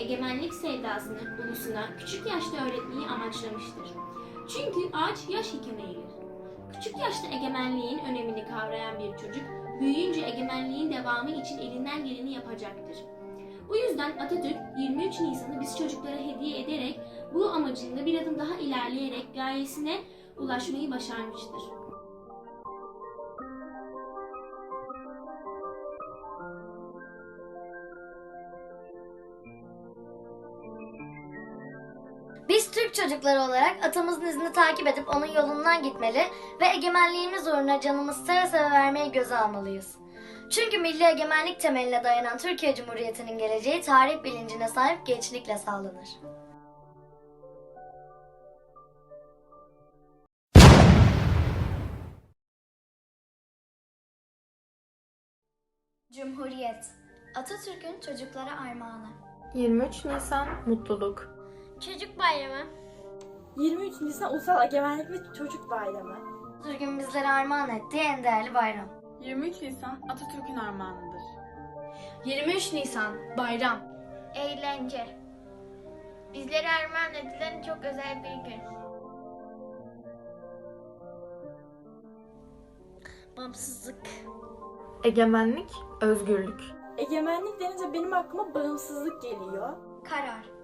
egemenlik sevdasını ulusuna küçük yaşta öğretmeyi amaçlamıştır. Çünkü ağaç yaş hekimi eğilir. Küçük yaşta egemenliğin önemini kavrayan bir çocuk, büyüyünce egemenliğin devamı için elinden geleni yapacaktır. Bu yüzden Atatürk 23 Nisan'ı biz çocuklara hediye ederek bu amacında bir adım daha ilerleyerek gayesine ulaşmayı başarmıştır. Türk çocukları olarak atamızın izini takip edip onun yolundan gitmeli ve egemenliğimiz uğruna canımızı seve seve vermeyi göze almalıyız. Çünkü milli egemenlik temeline dayanan Türkiye Cumhuriyeti'nin geleceği tarih bilincine sahip gençlikle sağlanır. Cumhuriyet Atatürk'ün çocuklara armağanı 23 Nisan mutluluk. Çocuk Bayramı 23 Nisan Ulusal Egemenlik ve Çocuk Bayramı. Atatürk'ün bizlere armağan ettiği en değerli bayram. 23 Nisan Atatürk'ün armağanıdır. 23 Nisan bayram. Eğlence. Bizlere armağan edilen çok özel bir gün. Bağımsızlık Egemenlik, özgürlük. Egemenlik denince benim aklıma bağımsızlık geliyor. Karar.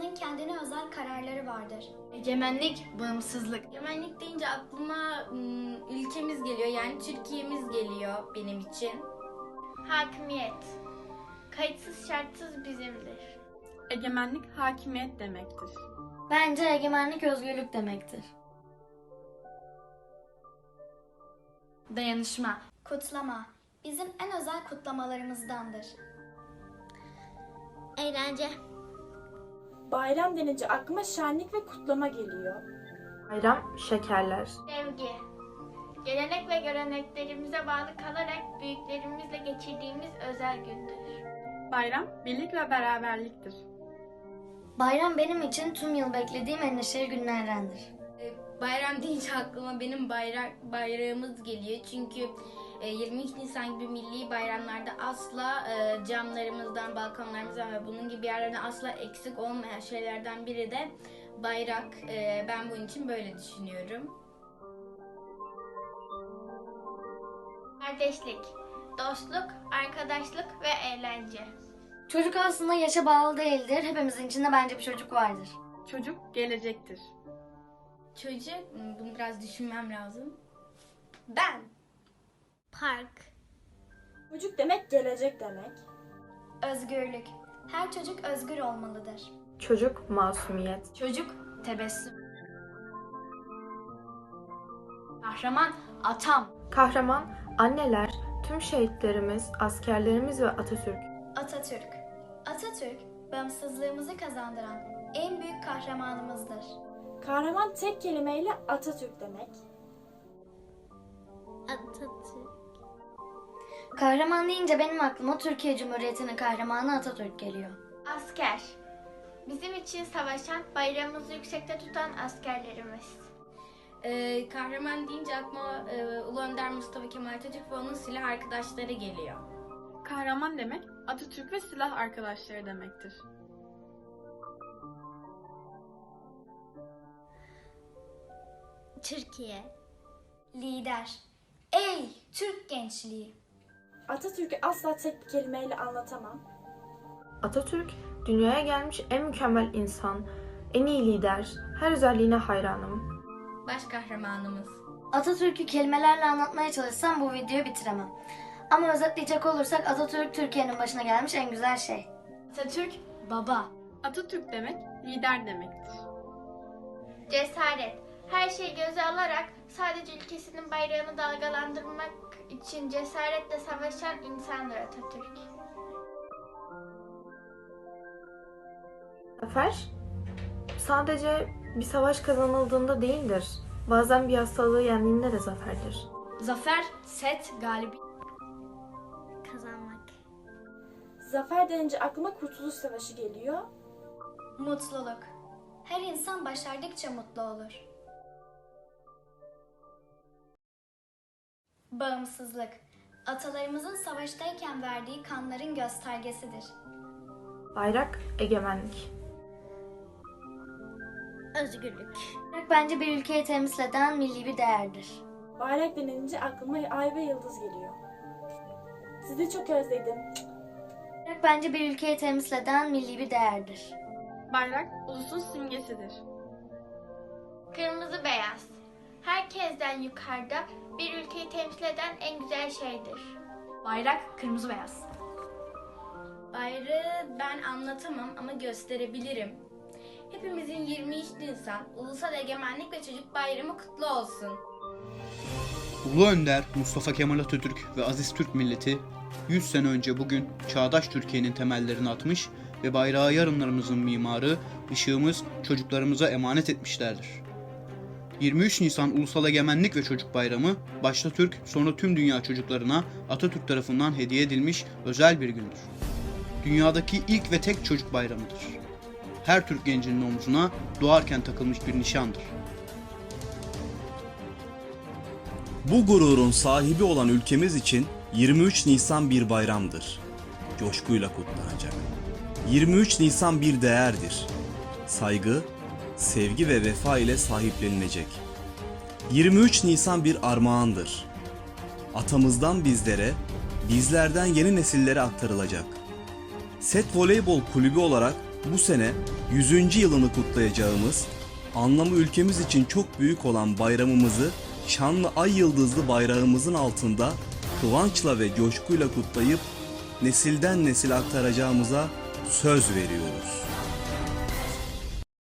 İnsanın kendine özel kararları vardır. Egemenlik, bağımsızlık. Egemenlik deyince aklıma ım, ülkemiz geliyor yani Türkiye'miz geliyor benim için. Hakimiyet. Kayıtsız şartsız bizimdir. Egemenlik hakimiyet demektir. Bence egemenlik özgürlük demektir. Dayanışma. Kutlama. Bizim en özel kutlamalarımızdandır. Eğlence. Bayram denince aklıma şenlik ve kutlama geliyor. Bayram, şekerler. Sevgi. Gelenek ve göreneklerimize bağlı kalarak büyüklerimizle geçirdiğimiz özel gündür. Bayram, birlik ve beraberliktir. Bayram benim için tüm yıl beklediğim en neşeli günlerdendir. Bayram deyince aklıma benim bayrak bayrağımız geliyor çünkü 23 Nisan gibi milli bayramlarda asla e, camlarımızdan, balkonlarımızdan ve bunun gibi yerlerden asla eksik olmayan şeylerden biri de bayrak. E, Ben bunun için böyle düşünüyorum. Kardeşlik, dostluk, arkadaşlık ve eğlence. Çocuk aslında yaşa bağlı değildir. Hepimizin içinde bence bir çocuk vardır. Çocuk gelecektir. Çocuk, hmm, bunu biraz düşünmem lazım. Ben. Park. Çocuk demek gelecek demek. Özgürlük. Her çocuk özgür olmalıdır. Çocuk, masumiyet. Çocuk, tebessüm. Kahraman, atam. Kahraman, anneler, tüm şehitlerimiz, askerlerimiz ve Atatürk. Atatürk. Atatürk, bağımsızlığımızı kazandıran en büyük kahramanımızdır. Kahraman tek kelimeyle Atatürk demek. Atatürk. Kahraman deyince benim aklıma Türkiye Cumhuriyeti'nin kahramanı Atatürk geliyor. Asker. Bizim için savaşan, bayrağımızı yüksekte tutan askerlerimiz. Ee, kahraman deyince aklıma e, Ulu Önder Mustafa Kemal Atatürk ve onun silah arkadaşları geliyor. Kahraman demek Atatürk ve silah arkadaşları demektir. Türkiye. Lider. Ey Türk gençliği. Atatürk'ü asla tek bir kelimeyle anlatamam. Atatürk, dünyaya gelmiş en mükemmel insan, en iyi lider, her özelliğine hayranım. Baş kahramanımız. Atatürk'ü kelimelerle anlatmaya çalışsam bu videoyu bitiremem. Ama özetleyecek olursak Atatürk Türkiye'nin başına gelmiş en güzel şey. Atatürk, baba. Atatürk demek lider demektir. Cesaret. Her şeyi göze alarak sadece ülkesinin bayrağını dalgalandırmak için cesaretle savaşan insandır Atatürk. Zafer, sadece bir savaş kazanıldığında değildir. Bazen bir hastalığı yendiğinde de zaferdir. Zafer, set, galip. Kazanmak. Zafer denince aklıma Kurtuluş Savaşı geliyor. Mutluluk. Her insan başardıkça mutlu olur. Bağımsızlık. Atalarımızın savaştayken verdiği kanların göstergesidir. Bayrak, egemenlik. Özgürlük. Bayrak bence bir ülkeyi temsil eden milli bir değerdir. Bayrak denince aklıma ay ve yıldız geliyor. Sizi çok özledim. Bayrak bence bir ülkeyi temsil eden milli bir değerdir. Bayrak ulusun simgesidir. Kırmızı beyaz. Herkesten yukarıda bir ülkeyi temsil eden en güzel şeydir. Bayrak kırmızı beyaz. Bayrağı ben anlatamam ama gösterebilirim. Hepimizin 23 Nisan Ulusal Egemenlik ve Çocuk Bayramı kutlu olsun. Ulu Önder Mustafa Kemal Atatürk ve Aziz Türk milleti 100 sene önce bugün çağdaş Türkiye'nin temellerini atmış ve bayrağı yarınlarımızın mimarı, ışığımız çocuklarımıza emanet etmişlerdir. 23 Nisan Ulusal Egemenlik ve Çocuk Bayramı başta Türk sonra tüm dünya çocuklarına Atatürk tarafından hediye edilmiş özel bir gündür. Dünyadaki ilk ve tek çocuk bayramıdır. Her Türk gencinin omzuna doğarken takılmış bir nişandır. Bu gururun sahibi olan ülkemiz için 23 Nisan bir bayramdır. Coşkuyla kutlanacak. 23 Nisan bir değerdir. Saygı, sevgi ve vefa ile sahiplenilecek. 23 Nisan bir armağandır. Atamızdan bizlere, bizlerden yeni nesillere aktarılacak. Set Voleybol Kulübü olarak bu sene 100. yılını kutlayacağımız, anlamı ülkemiz için çok büyük olan bayramımızı şanlı ay yıldızlı bayrağımızın altında kıvançla ve coşkuyla kutlayıp nesilden nesile aktaracağımıza söz veriyoruz.